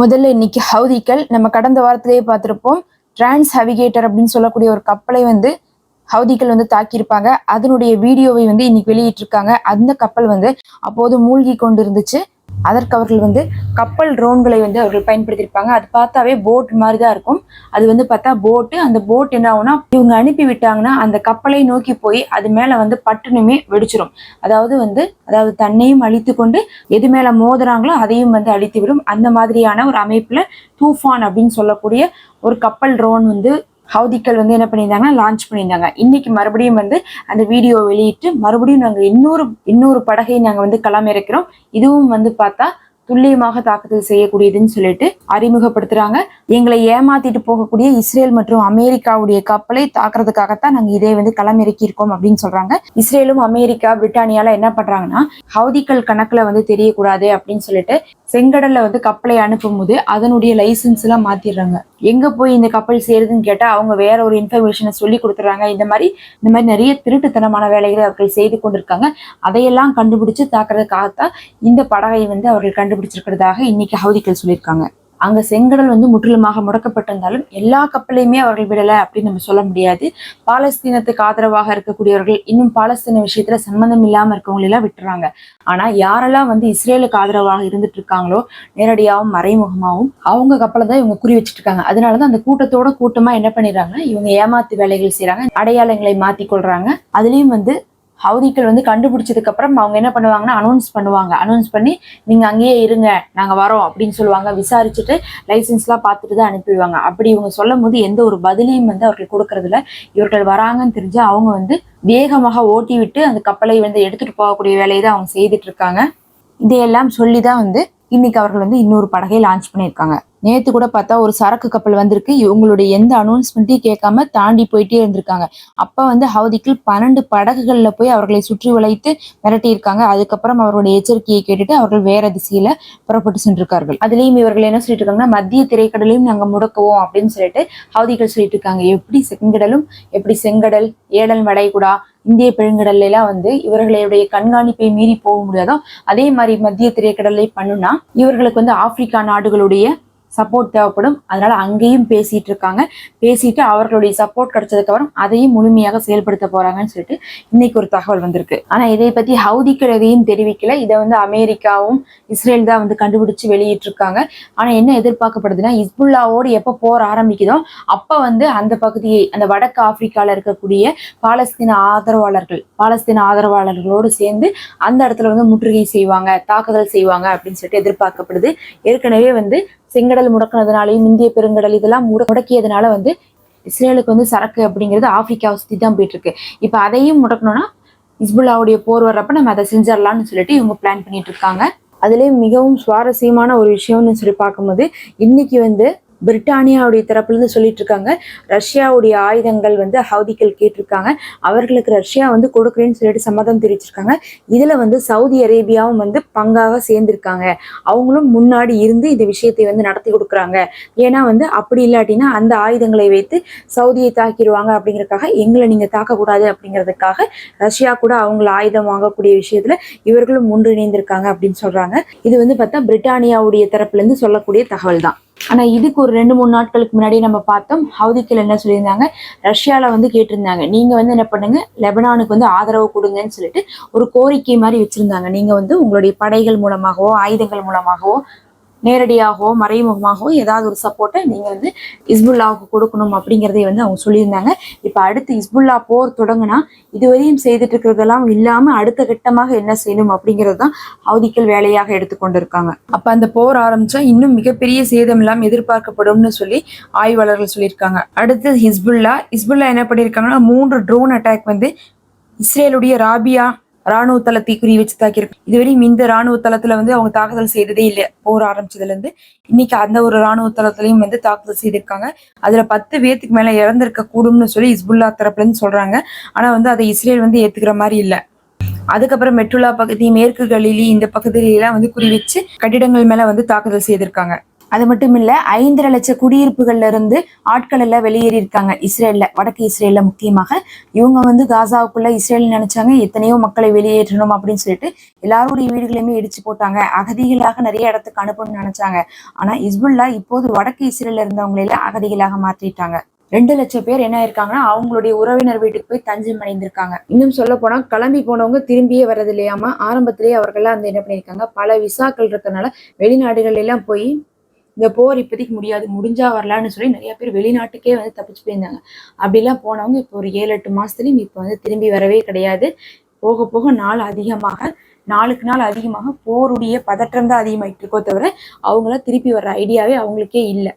முதல்ல இன்னைக்கு ஹவுதிக்கள் நம்ம கடந்த வாரத்திலேயே பார்த்துருப்போம். டிரான்ஸ் ஹவிகேட்டர் அப்படின்னு சொல்லக்கூடிய ஒரு கப்பலை வந்து ஹவுதிகள் வந்து தாக்கியிருப்பாங்க. அதனுடைய வீடியோவை வந்து இன்னைக்கு வெளியிட்டிருக்காங்க. அந்த கப்பல் வந்து அப்போது மூழ்கி கொண்டு இருந்துச்சு அதற்கு அவர்கள் வந்து கப்பல் ட்ரோன்களை வந்து அவர்கள் பயன்படுத்தியிருப்பாங்க. அது பார்த்தாவே போட் மாதிரி தான் இருக்கும். அது வந்து பார்த்தா போட்டு அந்த போட் என்ன ஆகும்னா இவங்க அனுப்பி விட்டாங்கன்னா அந்த கப்பலை நோக்கி போய் அது மேலே வந்து பட்டுனுமே வெடிச்சிடும் அதாவது வந்து அதாவது தன்னையும் அழித்து கொண்டு எது மேலே மோதுறாங்களோ அதையும் வந்து அழித்து விடும். அந்த மாதிரியான ஒரு அமைப்பில் தூஃபான் அப்படின்னு சொல்லக்கூடிய ஒரு கப்பல் ட்ரோன் வந்து ஹவுதிக்கள் வந்து என்ன பண்ணியிருந்தாங்கன்னா லான்ச் பண்ணியிருந்தாங்க. இன்னைக்கு மறுபடியும் வந்து அந்த வீடியோ வெளியிட்டு மறுபடியும் நாங்கள் இன்னொரு இன்னொரு படகை நாங்கள் வந்து களமிறக்கிறோம். இதுவும் வந்து பார்த்தா துல்லியமாக தாக்குதல் செய்யக்கூடியதுன்னு சொல்லிட்டு அறிமுகப்படுத்துறாங்க. எங்களை ஏமாத்திட்டு போகக்கூடிய இஸ்ரேல் மற்றும் அமெரிக்காவுடைய கப்பலை தாக்குறதுக்காகத்தான் நாங்க இதை வந்து களமிறக்கி இருக்கோம் அப்படின்னு சொல்றாங்க. இஸ்ரேலும் அமெரிக்கா பிரிட்டானியால என்ன பண்றாங்கன்னா ஹவுதிக்கள் கணக்குல வந்து தெரியக்கூடாது அப்படின்னு சொல்லிட்டு செங்கடல்ல வந்து கப்பலை அனுப்பும் போது அதனுடைய லைசன்ஸ் எல்லாம் மாத்திடுறாங்க. எங்க போய் இந்த கப்பல் சேருதுன்னு கேட்டா அவங்க வேற ஒரு இன்ஃபர்மேஷனை சொல்லி கொடுத்துறாங்க இந்த மாதிரி இந்த மாதிரி நிறைய திருட்டுத்தனமான வேலைகளை அவர்கள் செய்து கொண்டிருக்காங்க. அதையெல்லாம் கண்டுபிடிச்சு தாக்குறதுக்காகத்தான் இந்த படகை வந்து அவர்கள் கண்டுபிடிச்சிருக்கிறதாக இன்னைக்கு ஹவுதிகள் சொல்லியிருக்காங்க. அங்க செங்கடல் வந்து முற்றிலுமாக முடக்கப்பட்டிருந்தாலும் எல்லா கப்பலையுமே அவர்கள் விடலை அப்படின்னு நம்ம சொல்ல முடியாது. பாலஸ்தீனத்துக்கு ஆதரவாக இருக்கக்கூடியவர்கள் இன்னும் பாலஸ்தீன விஷயத்துல சம்பந்தம் இல்லாம இருக்கவங்களெல்லாம் விட்டுறாங்க. ஆனா யாரெல்லாம் வந்து இஸ்ரேலுக்கு ஆதரவாக இருந்துட்டு இருக்காங்களோ நேரடியாகவும் மறைமுகமாகவும் அவங்க கப்பலை தான் இவங்க குறி வச்சுட்டு இருக்காங்க. அதனாலதான் அந்த கூட்டத்தோட கூட்டமா என்ன பண்ணிடுறாங்க இவங்க ஏமாத்து வேலைகள் செய்யறாங்க அடையாளங்களை மாத்தி கொள்றாங்க அதுலயும் வந்து ஹவுதிக்கள் வந்து கண்டுபிடிச்சதுக்கு அப்புறம் அவங்க என்ன பண்ணுவாங்கன்னா அனௌன்ஸ் பண்ணுவாங்க. அனௌன்ஸ் பண்ணி நீங்க அங்கேயே இருங்க நாங்க வரோம் அப்படின்னு சொல்லுவாங்க. விசாரிச்சுட்டு லைசன்ஸ்லாம் பார்த்துட்டு தான் அனுப்பிடுவாங்க. அப்படி இவங்க சொல்லும் போது எந்த ஒரு பதிலையும் வந்து அவர்கள் கொடுக்கறதில்ல. இவர்கள் வராங்கன்னு தெரிஞ்சு அவங்க வந்து வேகமாக ஓட்டி விட்டு அந்த கப்பலை வந்து எடுத்துட்டு போகக்கூடிய வேலையை தான் அவங்க செய்துட்டு இருக்காங்க. இதையெல்லாம் சொல்லி தான் வந்து இன்னைக்கு அவர்கள் வந்து இன்னொரு படகை லான்ச் பண்ணியிருக்காங்க. நேத்து கூட பார்த்தா ஒரு சரக்கு கப்பல் வந்திருக்கு. இவங்களுடைய எந்த அனௌன்ஸ்மெண்ட்டையும் கேட்காம தாண்டி போயிட்டே இருந்திருக்காங்க. அப்ப வந்து ஹவுதிக்கில் பன்னெண்டு படகுகள்ல போய் அவர்களை சுற்றி வளைத்து மிரட்டி இருக்காங்க அதுக்கப்புறம் அவர்களுடைய எச்சரிக்கையை கேட்டுட்டு அவர்கள் வேற திசையில புறப்பட்டு சென்றிருக்கார்கள். அதுலயும் இவர்கள் என்ன சொல்லிட்டு இருக்காங்கன்னா மத்திய திரைக்கடலையும் நாங்க முடக்குவோம் அப்படின்னு சொல்லிட்டு ஹவுதிகள் சொல்லிட்டு இருக்காங்க. எப்படி செங்கடலும் எப்படி செங்கடல் ஏழல் வளைகுடா இந்திய பெருங்கடல்லாம் வந்து இவர்களுடைய கண்காணிப்பை மீறி போக முடியாதோ அதே மாதிரி மத்திய திரைக்கடலை பண்ணுனா இவர்களுக்கு வந்து ஆப்பிரிக்கா நாடுகளுடைய சப்போர்ட் தேவைப்படும். அதனால அங்கேயும் பேசிட்டு இருக்காங்க. பேசிட்டு அவர்களுடைய சப்போர்ட் கிடைச்சதுக்கு அப்புறம் அதையும் முழுமையாக செயல்படுத்த போறாங்கன்னு சொல்லிட்டு இன்னைக்கு ஒரு தகவல் வந்திருக்கு. ஆனா இதை பத்தி ஹவுதிக்கள் எதையும் தெரிவிக்கல. இதை வந்து அமெரிக்காவும் இஸ்ரேல் தான் வந்து கண்டுபிடிச்சு வெளியிட்டு இருக்காங்க ஆனா என்ன எதிர்பார்க்கப்படுதுன்னா இஸ்புல்லாவோடு எப்போ போர் ஆரம்பிக்குதோ அப்ப வந்து அந்த பகுதியை அந்த வடக்கு ஆப்பிரிக்கால இருக்கக்கூடிய பாலஸ்தீன ஆதரவாளர்கள் பாலஸ்தீன ஆதரவாளர்களோடு சேர்ந்து அந்த இடத்துல வந்து முற்றுகை செய்வாங்க தாக்குதல் செய்வாங்க அப்படின்னு சொல்லிட்டு எதிர்பார்க்கப்படுது. ஏற்கனவே வந்து செங்கடல் முடக்கினதுனாலையும் இந்திய பெருங்கடல் இதெல்லாம் முட முடக்கியதுனால வந்து இஸ்ரேலுக்கு வந்து சரக்கு அப்படிங்கிறது ஆப்பிரிக்காவை சுற்றி தான் போயிட்டு இருக்கு இப்போ அதையும் முடக்கணும்னா இஸ்புல்லாவுடைய போர் வர்றப்ப நம்ம அதை செஞ்சிடலாம்னு சொல்லிட்டு இவங்க பிளான் பண்ணிட்டு இருக்காங்க. அதுலேயும் மிகவும் சுவாரஸ்யமான ஒரு விஷயம்னு சொல்லி பார்க்கும்போது இன்னைக்கு வந்து பிரிட்டானியாவுடைய தரப்புலேருந்து சொல்லிட்டு இருக்காங்க ரஷ்யாவுடைய ஆயுதங்கள் வந்து ஹவுதிகள் கேட்டிருக்காங்க. அவர்களுக்கு ரஷ்யா வந்து கொடுக்குறேன்னு சொல்லிட்டு சம்மதம் தெரிவிச்சிருக்காங்க. இதில் வந்து சவுதி அரேபியாவும் வந்து பங்காக சேர்ந்திருக்காங்க. அவங்களும் முன்னாடி இருந்து இந்த விஷயத்தை வந்து நடத்தி கொடுக்குறாங்க. ஏன்னா வந்து அப்படி இல்லாட்டினா அந்த ஆயுதங்களை வைத்து சவுதியை தாக்கிடுவாங்க அப்படிங்கிறதுக்காக எங்களை நீங்கள் தாக்கக்கூடாது அப்படிங்கிறதுக்காக ரஷ்யா கூட அவங்கள ஆயுதம் வாங்கக்கூடிய விஷயத்தில் இவர்களும் ஒன்றிணைந்திருக்காங்க அப்படின்னு சொல்கிறாங்க இது வந்து பார்த்தா பிரிட்டானியாவுடைய தரப்புலேருந்து சொல்லக்கூடிய தகவல் தான் ஆனா இதுக்கு ஒரு ரெண்டு மூணு நாட்களுக்கு முன்னாடி நம்ம பார்த்தோம். ஹவுதிக்கில் என்ன சொல்லியிருந்தாங்க? ரஷ்யால வந்து கேட்டிருந்தாங்க. நீங்க வந்து என்ன பண்ணுங்க? லெபனானுக்கு வந்து ஆதரவு கொடுங்கன்னு சொல்லிட்டு ஒரு கோரிக்கை மாதிரி வச்சிருந்தாங்க. நீங்க வந்து உங்களுடைய படைகள் மூலமாகவோ ஆயுதங்கள் மூலமாகவோ நேரடியாகவோ மறைமுகமாகவோ ஏதாவது ஒரு சப்போர்ட்டை நீங்கள் வந்து இஸ்புல்லாவுக்கு கொடுக்கணும் அப்படிங்கிறதே வந்து அவங்க சொல்லியிருந்தாங்க. இப்போ அடுத்து இஸ்புல்லா போர் தொடங்கினா இதுவரையும் செய்துட்டு இருக்கிறதெல்லாம் இல்லாமல் அடுத்த கட்டமாக என்ன செய்யணும் அப்படிங்கிறது தான் அவதிக்கல் வேலையாக எடுத்துக்கொண்டிருக்காங்க அப்போ அந்த போர் ஆரம்பித்தா இன்னும் மிகப்பெரிய சேதம் இல்லாமல் எதிர்பார்க்கப்படும்னு சொல்லி ஆய்வாளர்கள் சொல்லியிருக்காங்க. அடுத்து ஹிஸ்புல்லா ஹிஸ்புல்லா என்ன பண்ணியிருக்காங்கன்னா மூன்று ட்ரோன் அட்டாக் வந்து இஸ்ரேலுடைய ராபியா ராணுவ தளத்தை குறி வச்சு தாக்கியிருக்கு இதுவரையும் இந்த ராணுவ தளத்துல வந்து அவங்க தாக்குதல் செய்ததே இல்லை. போர் ஆரம்பிச்சதுல இருந்து இன்னைக்கு அந்த ஒரு ராணுவ தளத்திலையும் வந்து தாக்குதல் செய்திருக்காங்க. அதுல பத்து பேத்துக்கு மேல இறந்திருக்க கூடும்னு சொல்லி இஸ்புல்லா தரப்புல இருந்து சொல்றாங்க. ஆனா வந்து அதை இஸ்ரேல் வந்து ஏத்துக்கிற மாதிரி இல்ல. அதுக்கப்புறம் மெட்ருலா பகுதி மேற்கு கலிலி இந்த பகுதியிலாம் வந்து குறி வச்சு கட்டிடங்கள் மேல வந்து தாக்குதல் செய்திருக்காங்க. அது மட்டும் இல்ல ஐந்தரை லட்சம் குடியிருப்புகள்ல இருந்து ஆட்கள் எல்லாம் வெளியேறியிருக்காங்க இஸ்ரேல்ல வடக்கு இஸ்ரேல்ல முக்கியமாக. இவங்க வந்து காசாவுக்குள்ள இஸ்ரேல் நினைச்சாங்க. எத்தனையோ மக்களை வெளியேற்றணும் அப்படின்னு சொல்லிட்டு எல்லாருடைய வீடுகளையுமே இடிச்சு போட்டாங்க. அகதிகளாக நிறைய இடத்துக்கு அனுப்பணும்னு நினைச்சாங்க. ஆனா இஸ்புல்லா இப்போது வடக்கு இஸ்ரேல்ல இருந்தவங்களையெல்லாம் அகதிகளாக மாற்றிட்டாங்க. ரெண்டு லட்சம் பேர் என்ன ஆயிருக்காங்கன்னா அவங்களுடைய உறவினர் வீட்டுக்கு போய் தஞ்சம் அடைந்திருக்காங்க. இன்னும் சொல்ல போனா கிளம்பி போனவங்க திரும்பியே வர்றது இல்லையாம ஆரம்பத்திலேயே அவர்கள்லாம் வந்து என்ன பண்ணியிருக்காங்க? பல விசாக்கள் இருக்கிறதுனால வெளிநாடுகள் எல்லாம் போய் இந்த போர் இப்போதைக்கு முடியாது முடிஞ்சா வரலான்னு சொல்லி நிறைய பேர் வெளிநாட்டுக்கே வந்து தப்பிச்சு போயிருந்தாங்க. அப்படிலாம் போனவங்க இப்போ ஒரு ஏழு எட்டு மாசத்துலயும் இப்போ வந்து திரும்பி வரவே கிடையாது. போக போக நாள் அதிகமாக நாளுக்கு நாள் அதிகமாக போருடைய பதற்றம் தான் அதிகமாயிட்டு இருக்கோ தவிர அவங்களாம் திருப்பி வர்ற ஐடியாவே அவங்களுக்கே இல்லை.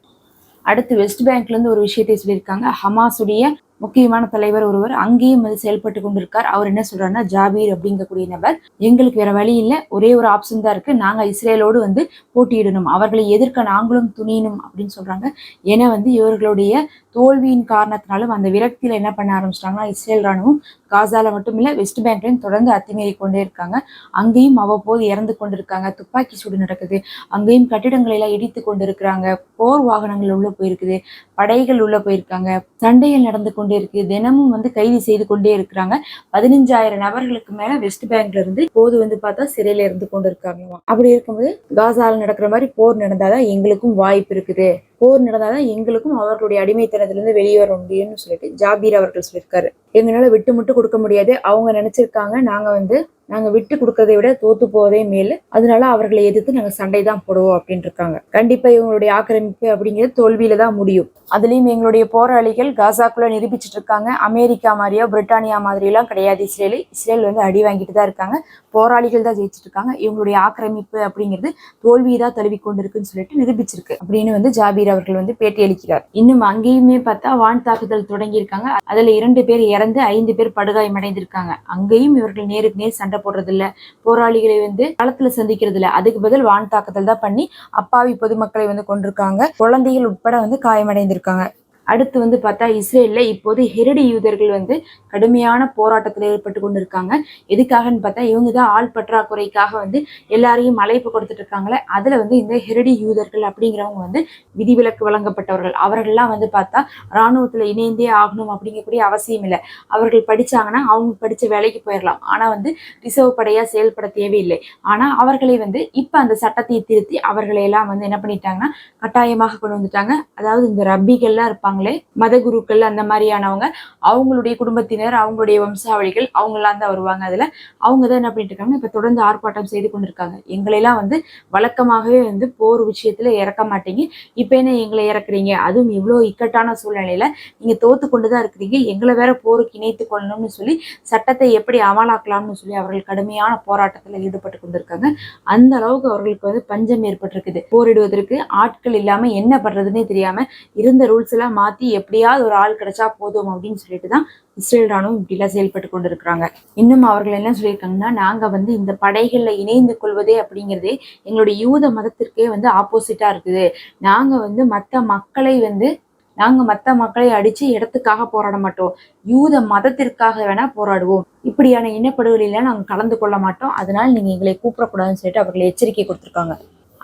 அடுத்து வெஸ்ட் பேங்க்ல இருந்து ஒரு விஷயத்தை சொல்லியிருக்காங்க. ஹமாஸுடைய முக்கியமான தலைவர் ஒருவர் அங்கேயும் வந்து செயல்பட்டு கொண்டிருக்கார். அவர் என்ன சொல்றாருன்னா ஜாபீர் அப்படிங்கக்கூடிய நபர். எங்களுக்கு வேற வழி இல்லை. ஒரே ஒரு ஆப்ஷன் தான் இருக்கு. நாங்க இஸ்ரேலோடு வந்து போட்டியிடணும். அவர்களை எதிர்க்க நாங்களும் துணியணும் அப்படின்னு சொல்றாங்க. ஏன்னா வந்து இவர்களுடைய தோல்வியின் காரணத்தினாலும் அந்த விரக்தியில் என்ன பண்ண ஆரம்பிச்சிட்டாங்கன்னா இஸ்ரேல் ராணுவம் காசால மட்டும் இல்லை வெஸ்ட் பேங்க்லையும் தொடர்ந்து அத்துமீறி கொண்டே இருக்காங்க. அங்கேயும் அவ்வப்போது இறந்து கொண்டிருக்காங்க. துப்பாக்கி சூடு நடக்குது. அங்கேயும் கட்டிடங்களை எல்லாம் இடித்து கொண்டிருக்கிறாங்க. போர் வாகனங்கள் உள்ள போயிருக்குது. படைகள் உள்ள போயிருக்காங்க. சண்டைகள் நடந்து கொண்டே இருக்கு தினமும் வந்து கைது செய்து கொண்டே இருக்கிறாங்க. பதினஞ்சாயிரம் நபர்களுக்கு மேல வெஸ்ட் பேங்க்ல இருந்து போது வந்து பார்த்தா சிறையில இருந்து கொண்டிருக்காங்க. அப்படி இருக்கும்போது காசால நடக்கிற மாதிரி போர் நடந்தாதான் எங்களுக்கும் வாய்ப்பு இருக்குது. போர் நடந்தாதான் எங்களுக்கும் அவர்களுடைய இருந்து வெளியே வர முடியும்னு சொல்லிட்டு ஜாபீர் அவர்கள் சொல்லியிருக்காரு. எங்களால் விட்டு மட்டும் கொடுக்க முடியாது. அவங்க நினைச்சிருக்காங்க. நாங்கள் வந்து நாங்கள் விட்டு கொடுக்கறதை விட தோத்து போவதே மேல். அதனால அவர்களை எதிர்த்து நாங்கள் சண்டை தான் போடுவோம் அப்படின்னு இருக்காங்க கண்டிப்பாக இவங்களுடைய ஆக்கிரமிப்பு அப்படிங்கிறது தோல்வியில தான் முடியும். அதுலேயும் எங்களுடைய போராளிகள் காசாக்குள்ள நிரூபிச்சுட்டு இருக்காங்க அமெரிக்கா மாதிரியோ பிரிட்டானியா மாதிரியெல்லாம் கிடையாது. இஸ்ரேல் இஸ்ரேல் வந்து அடி வாங்கிட்டு தான் இருக்காங்க. போராளிகள் தான் ஜெயிச்சுட்டு இருக்காங்க இவங்களுடைய ஆக்கிரமிப்பு அப்படிங்கிறது தோல்வியை தான் தழுவி கொண்டிருக்குன்னு சொல்லிட்டு நிரூபிச்சிருக்கு. அப்படின்னு வந்து ஜாபீர் அவர்கள் வந்து பேட்டி அளிக்கிறார். இன்னும் அங்கேயுமே பார்த்தா வான் தாக்குதல் தொடங்கியிருக்காங்க. அதில் இரண்டு பேர் இறந்து ஐந்து பேர் படுகாயமடைந்திருக்காங்க. அங்கேயும் இவர்கள் நேருக்கு நேர் சண்டை போடுறது இல்ல போராளிகளை வந்து களத்துல சந்திக்கிறது இல்ல அதுக்கு பதில் வான் தாக்குதல் தான் பண்ணி அப்பாவி பொதுமக்களை வந்து கொண்டிருக்காங்க குழந்தைகள் உட்பட வந்து காயமடைந்திருக்காங்க. அடுத்து வந்து பார்த்தா இஸ்ரேலில் இப்போது ஹெரடி யூதர்கள் வந்து கடுமையான போராட்டத்தில் ஏற்பட்டு கொண்டு இருக்காங்க எதுக்காகன்னு பார்த்தா இவங்க தான் ஆள் பற்றாக்குறைக்காக வந்து எல்லாரையும் அழைப்பு கொடுத்துட்டு இருக்காங்களே அதுல வந்து இந்த ஹெரடி யூதர்கள் அப்படிங்கிறவங்க வந்து விதிவிலக்கு வழங்கப்பட்டவர்கள். அவர்கள்லாம் வந்து பார்த்தா இராணுவத்தில் இணைந்தே ஆகணும் அப்படிங்கக்கூடிய அவசியம் இல்லை. அவர்கள் படிச்சாங்கன்னா அவங்க படிச்ச வேலைக்கு போயிடலாம் ஆனால் வந்து ரிசர்வ் படையாக செயல்பட தேவையில்லை. ஆனா அவர்களை வந்து இப்போ அந்த சட்டத்தை திருத்தி அவர்களை எல்லாம் வந்து என்ன பண்ணிட்டாங்கன்னா கட்டாயமாக கொண்டு வந்துட்டாங்க. அதாவது இந்த ரப்பிகள்லாம் இருப்பாங்க. இருப்பாங்களே? மத குருக்கள் அந்த மாதிரியானவங்க அவங்களுடைய குடும்பத்தினர் அவங்களுடைய வம்சாவளிகள் அவங்களாம் தான் வருவாங்க அதுல. அவங்க தான் என்ன பண்ணிட்டு இருக்காங்க இப்ப தொடர்ந்து ஆர்ப்பாட்டம் செய்து கொண்டிருக்காங்க. எங்களையெல்லாம் வந்து வழக்கமாகவே வந்து போர் விஷயத்துல இறக்க மாட்டீங்க. இப்ப என்ன எங்களை இறக்குறீங்க? அதுவும் இவ்வளோ இக்கட்டான சூழ்நிலையில நீங்க தோத்து கொண்டுதான் இருக்கிறீங்க. எங்களை வேற போருக்கு இணைத்து கொள்ளணும்னு சொல்லி சட்டத்தை எப்படி அமலாக்கலாம்னு சொல்லி அவர்கள் கடுமையான போராட்டத்துல ஈடுபட்டு கொண்டிருக்காங்க. அந்த அளவுக்கு அவர்களுக்கு வந்து பஞ்சம் ஏற்பட்டிருக்குது. போரிடுவதற்கு ஆட்கள் இல்லாம என்ன பண்ணுறதுன்னே தெரியாம இருந்த ரூல்ஸ் எல்லாம் மாற்றி எப்படியாவது ஒரு ஆள் கிடைச்சா போதும் அப்படின்னு சொல்லிட்டு தான் இஸ்ரேல் ராணுவம் இப்படிலாம் செயல்பட்டு கொண்டிருக்கிறாங்க. இன்னும் அவர்கள் என்ன சொல்லியிருக்காங்கன்னா நாங்கள் வந்து இந்த படைகளில் இணைந்து கொள்வதே அப்படிங்கிறதே எங்களுடைய யூத மதத்திற்கே வந்து ஆப்போசிட்டா இருக்குது. நாங்கள் வந்து மற்ற மக்களை வந்து நாங்க மற்ற மக்களை அடித்து இடத்துக்காக போராட மாட்டோம். யூத மதத்திற்காக வேணா போராடுவோம். இப்படியான இனப்படுகொலையில நாங்கள் கலந்து கொள்ள மாட்டோம். அதனால் நீங்கள் எங்களை கூப்பிடக்கூடாதுன்னு சொல்லிட்டு அவர்களை எச்சரிக்கை கொடுத்துருக்காங்க.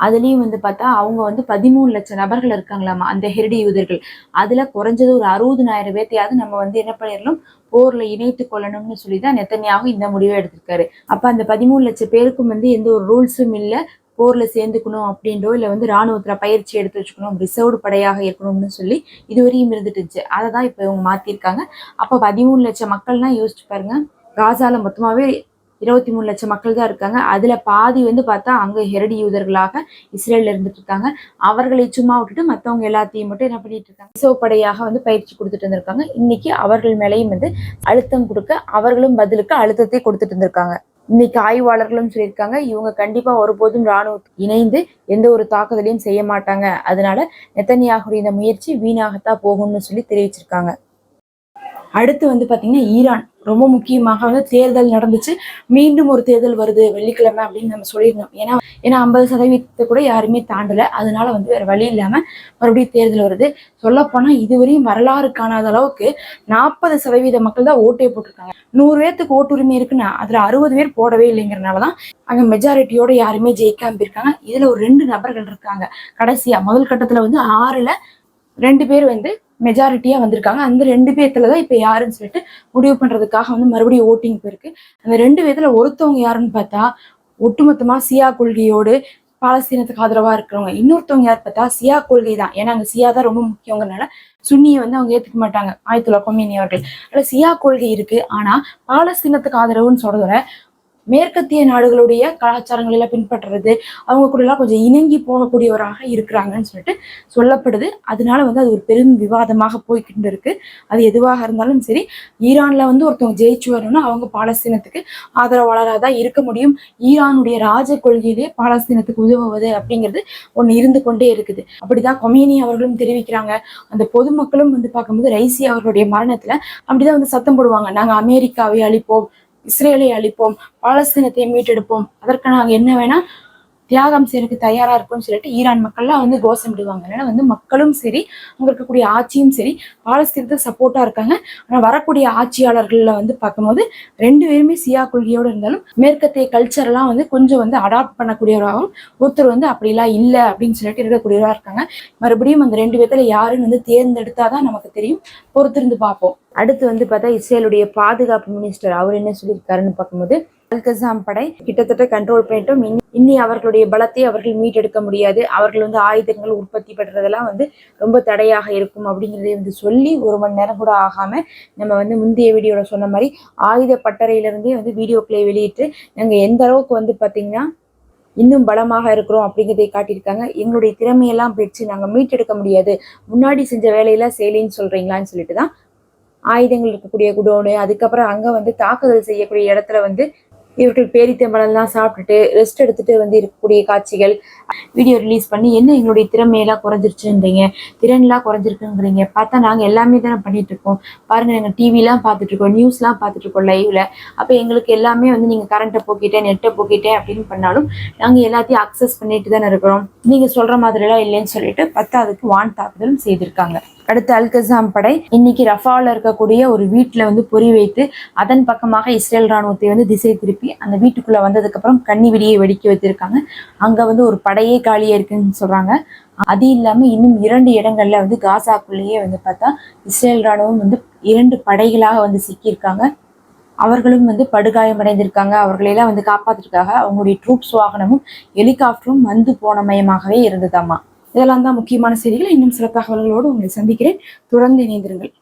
அதுலேயும் வந்து பார்த்தா அவங்க வந்து பதிமூணு லட்சம் நபர்கள் இருக்காங்களாமா அந்த ஹெரிடி யூதர்கள். அதில் குறைஞ்சது ஒரு அறுபதுனாயிரம் பேர்த்தையாவது நம்ம வந்து என்ன பண்ணிடணும் போரில் இணைத்து கொள்ளணும்னு சொல்லி தான் நெத்தனியாக இந்த முடிவை எடுத்திருக்காரு. அப்போ அந்த பதிமூணு லட்சம் பேருக்கும் வந்து எந்த ஒரு ரூல்ஸும் இல்லை போரில் சேர்ந்துக்கணும் அப்படின்றோ இல்லை வந்து ராணுவத்தில் பயிற்சி எடுத்து வச்சுக்கணும் ரிசர்வ்டு படையாக இருக்கணும்னு சொல்லி இதுவரையும் இருந்துட்டு இருந்துச்சு. அதை தான் இப்போ இவங்க மாற்றிருக்காங்க அப்போ பதிமூணு லட்சம் மக்கள்லாம் யோசிச்சு பாருங்க காசால மொத்தமாகவே இருபத்தி மூணு லட்சம் மக்கள் தான் இருக்காங்க. அதுல பாதி வந்து பார்த்தா அங்க ஹெரடி யூதர்களாக இஸ்ரேலில் இருந்துட்டு இருக்காங்க அவர்களை சும்மா விட்டுட்டு மத்தவங்க எல்லாத்தையும் மட்டும் என்ன பண்ணிட்டு இருக்காங்க? ரிசர்வ் படையாக வந்து பயிற்சி கொடுத்துட்டு இருந்திருக்காங்க. இன்னைக்கு அவர்கள் மேலேயும் வந்து அழுத்தம் கொடுக்க அவர்களும் பதிலுக்கு அழுத்தத்தை கொடுத்துட்டு இருந்திருக்காங்க. இன்னைக்கு ஆய்வாளர்களும் சொல்லியிருக்காங்க இவங்க கண்டிப்பா ஒருபோதும் ராணுவ இணைந்து எந்த ஒரு தாக்குதலையும் செய்ய மாட்டாங்க. அதனால நெத்தனியாகுடைய இந்த முயற்சி வீணாகத்தான் போகும்னு சொல்லி தெரிவிச்சிருக்காங்க. அடுத்து வந்து பாத்தீங்கன்னா ஈரான். ரொம்ப முக்கியமாக வந்து தேர்தல் நடந்துச்சு. மீண்டும் ஒரு தேர்தல் வருது வெள்ளிக்கிழமை அப்படின்னு நம்ம சொல்லியிருந்தோம். ஏன்னா ஏன்னா ஐம்பது சதவீதத்தை கூட யாருமே தாண்டல. அதனால வந்து வேற வழி இல்லாம மறுபடியும் தேர்தல் வருது. சொல்லப்போனா இதுவரையும் வரலாறு காணாத அளவுக்கு நாற்பது சதவீத மக்கள் தான் ஓட்டே போட்டிருக்காங்க. நூறு பேர்த்துக்கு ஓட்டுரிமை இருக்குன்னா அதுல அறுபது பேர் போடவே இல்லைங்கிறனாலதான் அங்க மெஜாரிட்டியோட யாருமே ஜெயிக்காம இருக்காங்க இதுல ஒரு ரெண்டு நபர்கள் இருக்காங்க. கடைசியா முதல் கட்டத்துல வந்து ஆறுல ரெண்டு பேர் வந்து மெஜாரிட்டியா வந்திருக்காங்க. அந்த ரெண்டு பேர்த்துல தான் இப்போ யாருன்னு சொல்லிட்டு முடிவு பண்றதுக்காக வந்து மறுபடியும் ஓட்டிங் போயிருக்கு. அந்த ரெண்டு பேர்த்துல ஒருத்தவங்க யாருன்னு பார்த்தா ஒட்டுமொத்தமா சியா கொள்கையோடு பாலஸ்தீனத்துக்கு ஆதரவா இருக்கிறவங்க. இன்னொருத்தவங்க யார் பார்த்தா சியா கொள்கை தான். ஏன்னா அங்கே சியா தான் ரொம்ப முக்கியங்கிறனால சுன்னியை வந்து அவங்க ஏத்துக்க மாட்டாங்க. ஆயத்துல்லா கொமேனி அவர்கள். அதில் சியா கொள்கை இருக்கு. ஆனா பாலஸ்தீனத்துக்கு ஆதரவுன்னு சொல்கிறத மேற்கத்திய நாடுகளுடைய கலாச்சாரங்கள் எல்லாம் பின்பற்றுறது அவங்க கூட எல்லாம் கொஞ்சம் இணங்கி போகக்கூடியவராக இருக்கிறாங்கன்னு சொல்லிட்டு சொல்லப்படுது. அதனால வந்து அது ஒரு பெரும் விவாதமாக போய்கிட்டு இருக்கு அது எதுவாக இருந்தாலும் சரி ஈரான்ல வந்து ஒருத்தவங்க ஜெயிச்சு வரணும்னா அவங்க பாலஸ்தீனத்துக்கு ஆதரவாளராக தான் இருக்க முடியும். ஈரானுடைய ராஜ கொள்கையிலே பாலஸ்தீனத்துக்கு உதவுவது அப்படிங்கிறது ஒண்ணு இருந்து கொண்டே இருக்குது. அப்படிதான் கொமேனி அவர்களும் தெரிவிக்கிறாங்க. அந்த பொதுமக்களும் வந்து பார்க்கும்போது ரைசி அவர்களுடைய மரணத்துல அப்படிதான் வந்து சத்தம் போடுவாங்க. நாங்க அமெரிக்காவை அழிப்போம் இஸ்ரேலை அழிப்போம் பாலஸ்தீனத்தை மீட்டெடுப்போம். அதற்கு நாங்கள் என்ன வேணா தியாகம் செய்யறதுக்கு தயாரா இருக்கும்னு சொல்லிட்டு ஈரான் மக்கள்லாம் வந்து கோஷமிடுவாங்க அதனால வந்து மக்களும் சரி அங்க இருக்கக்கூடிய ஆட்சியும் சரி பாலஸ்தீனத்துக்கு சப்போர்ட்டா இருக்காங்க. ஆனா வரக்கூடிய ஆட்சியாளர்கள்ல வந்து பார்க்கும்போது ரெண்டு பேருமே சியா கொள்கையோடு இருந்தாலும் மேற்கத்திய கல்ச்சர் எல்லாம் வந்து கொஞ்சம் வந்து அடாப்ட் பண்ணக்கூடியவராகவும் ஒருத்தர் வந்து அப்படிலாம் இல்லை அப்படின்னு சொல்லிட்டு இருக்கக்கூடியவராக இருக்காங்க. மறுபடியும் அந்த ரெண்டு பேர்த்துல யாருன்னு வந்து தேர்ந்தெடுத்தாதான் நமக்கு தெரியும். பொறுத்திருந்து பார்ப்போம். அடுத்து வந்து பார்த்தா இஸ்ரேலுடைய பாதுகாப்பு மினிஸ்டர் அவர் என்ன சொல்லியிருக்காருன்னு பார்க்கும்போது அல்கசாம் படை கிட்டத்தட்ட கண்ட்ரோல் பண்ணிட்டோம். இன்னி இனி அவர்களுடைய பலத்தை அவர்கள் மீட்டெடுக்க முடியாது. அவர்கள் வந்து ஆயுதங்கள் உற்பத்தி பண்றதெல்லாம் வந்து ரொம்ப தடையாக இருக்கும் அப்படிங்கிறதை வந்து சொல்லி ஒரு மணி நேரம் கூட ஆகாம நம்ம வந்து முந்தைய வீடியோல சொன்ன மாதிரி ஆயுத பட்டறையிலிருந்தே வந்து வீடியோக்களை வெளியிட்டு நாங்க எந்த அளவுக்கு வந்து பாத்தீங்கன்னா இன்னும் பலமாக இருக்கிறோம் அப்படிங்கிறதை காட்டியிருக்காங்க. எங்களுடைய திறமையெல்லாம் பெற்று நாங்கள் மீட்டெடுக்க முடியாது. முன்னாடி செஞ்ச வேலையெல்லாம் செயலின்னு சொல்றீங்களான்னு சொல்லிட்டு தான் ஆயுதங்கள் இருக்கக்கூடிய குடோனு அதுக்கப்புறம் அங்கே வந்து தாக்குதல் செய்யக்கூடிய இடத்துல வந்து இவர்கள் பேரித்தம்பழம்லாம் சாப்பிட்டுட்டு ரெஸ்ட் எடுத்துட்டு வந்து இருக்கக்கூடிய காட்சிகள் வீடியோ ரிலீஸ் பண்ணி என்ன எங்களுடைய திறமையெல்லாம் குறைஞ்சிருச்சுன்றீங்க? திறன்லாம் குறைஞ்சிருக்குங்கிறீங்க. பார்த்தா நாங்கள் எல்லாமே தானே பண்ணிட்டு இருக்கோம். பாருங்க நாங்கள் டிவிலாம் பார்த்துட்டு இருக்கோம். நியூஸ்லாம் பார்த்துட்டு இருக்கோம் லைவ்ல அப்போ எங்களுக்கு எல்லாமே வந்து நீங்கள் கரண்ட்டை போக்கிட்டேன் நெட்டை போக்கிட்டேன் அப்படின்னு பண்ணாலும் நாங்கள் எல்லாத்தையும் அக்சஸ் பண்ணிட்டு தானே இருக்கிறோம். நீங்கள் சொல்கிற மாதிரிலாம் இல்லைன்னு சொல்லிட்டு பத்தாவதுக்கு வான் தாக்குதலும் செய்திருக்காங்க. அடுத்து அல்கசாம் படை. இன்னைக்கு ரஃபாவில் இருக்கக்கூடிய ஒரு வீட்டில் வந்து பொறி வைத்து அதன் பக்கமாக இஸ்ரேல் ராணுவத்தை வந்து திசை திருப்பி அந்த வீட்டுக்குள்ளே வந்ததுக்கப்புறம் கண்ணி விடியை வெடியை வெடிக்க வைத்திருக்காங்க. அங்கே வந்து ஒரு படையே காலியாக இருக்குன்னு சொல்கிறாங்க அது இல்லாமல் இன்னும் இரண்டு இடங்களில் வந்து காசாக்குள்ளேயே வந்து பார்த்தா இஸ்ரேல் ராணுவம் வந்து இரண்டு படைகளாக வந்து சிக்கியிருக்காங்க. அவர்களும் வந்து படுகாயமடைந்திருக்காங்க அவர்களையெல்லாம் வந்து காப்பாத்துறதுக்காக அவங்களுடைய ட்ரூப்ஸ் வாகனமும் ஹெலிகாப்டரும் வந்து போன மயமாகவே இருந்ததாமா. இதெல்லாம் தான் முக்கியமான செய்திகள். இன்னும் சில தகவல்களோடு உங்களை சந்திக்கிறேன். தொடர்ந்து இணைந்திருங்கள்.